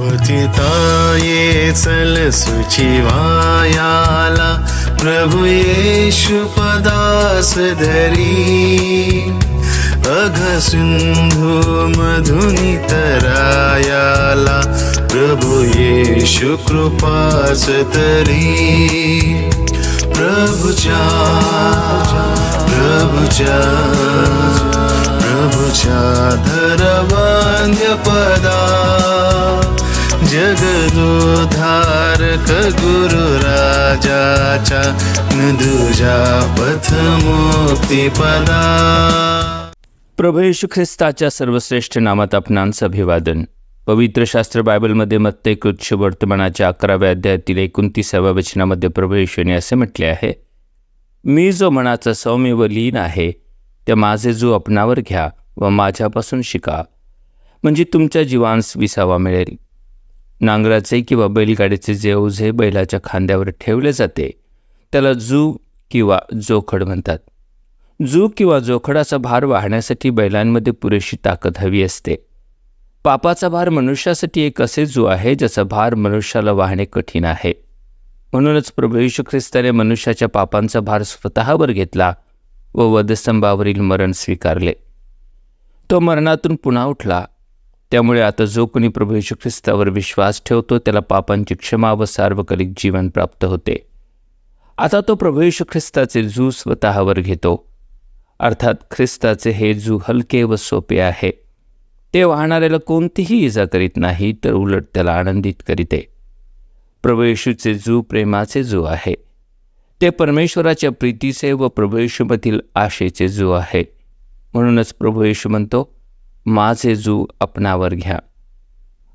पतिताये चल सुचिवायाला प्रभु येशु पदास धरी. अघ सिंधु मधुनी तरायाला प्रभु येशु कृपास तरी प्रभुच्या प्रभुच्या प्रभुचा धरवान्य पदा जगदोधारक गुरु राजाच्या नदुजा पथ मुक्तिपदा प्रभू येशू ख्रिस्ताच्या सर्वश्रेष्ठ नामात आपणांचं अभिवादन. पवित्र शास्त्र बायबलमध्ये मत्ते कृच्छ वर्तमानाच्या अकराव्या अध्यायातील एकोणतीसाव्या वचनामध्ये प्रभू येशूने असे म्हटले आहे मी जो मनाचा सौम्य व लीन आहे त्या माझे जो अपनावर घ्या व माझ्यापासून शिका. म्हणजे तुमच्या जीवांस विसावा मिळेल. नांगराचे किंवा बैलगाडीचे जे ओझे बैलाच्या खांद्यावर ठेवले जाते त्याला जू किंवा जोखड म्हणतात. जू किंवा जोखडाचा भार वाहण्यासाठी बैलांमध्ये पुरेशी ताकद हवी असते. पापाचा भार मनुष्यासाठी एक असे जू आहे ज्याचा भार मनुष्याला वाहणे कठीण आहे. म्हणूनच प्रभू यशू ख्रिस्ताने मनुष्याच्या पापांचा भार स्वतःवर घेतला व वधस्तंभावरील मरण स्वीकारले. तो मरणातून पुन्हा उठला त्यामुळे आता जो कोणी प्रभू येशू ख्रिस्तावर विश्वास ठेवतो त्याला पापांची क्षमा व सार्वकालिक जीवन प्राप्त होते. आता तो प्रभू येशू ख्रिस्ताचे जू स्वतःवर घेतो. अर्थात ख्रिस्ताचे हे जू हलके व सोपे आहे. ते वाहणाऱ्याला कोणतीही इजा करीत नाही तर उलट त्याला आनंदित करीते. प्रभू येशूचे जू प्रेमाचे जू आहे. ते परमेश्वराच्या प्रीतीचे व प्रभू येशूमधील आशेचे जू आहे. म्हणूनच प्रभू येशू म्हणतो माझे जू अपनावर घ्या.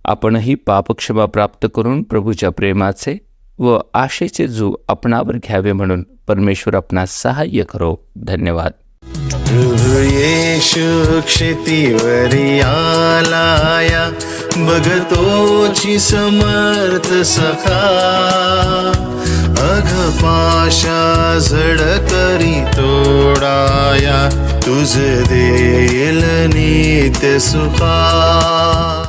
आपणही पापक्षमा प्राप्त करून प्रभूच्या प्रेमाचे व आशेचे जू आपणावर घ्यावे म्हणून परमेश्वर आपणास सहाय्य करो. धन्यवाद. प्रभु येशु क्षितिवरी आलाया. बघतोची समर्थ सखा. अघ पाशा झड करी तोडाया. तुझ देईल नित्य सुखा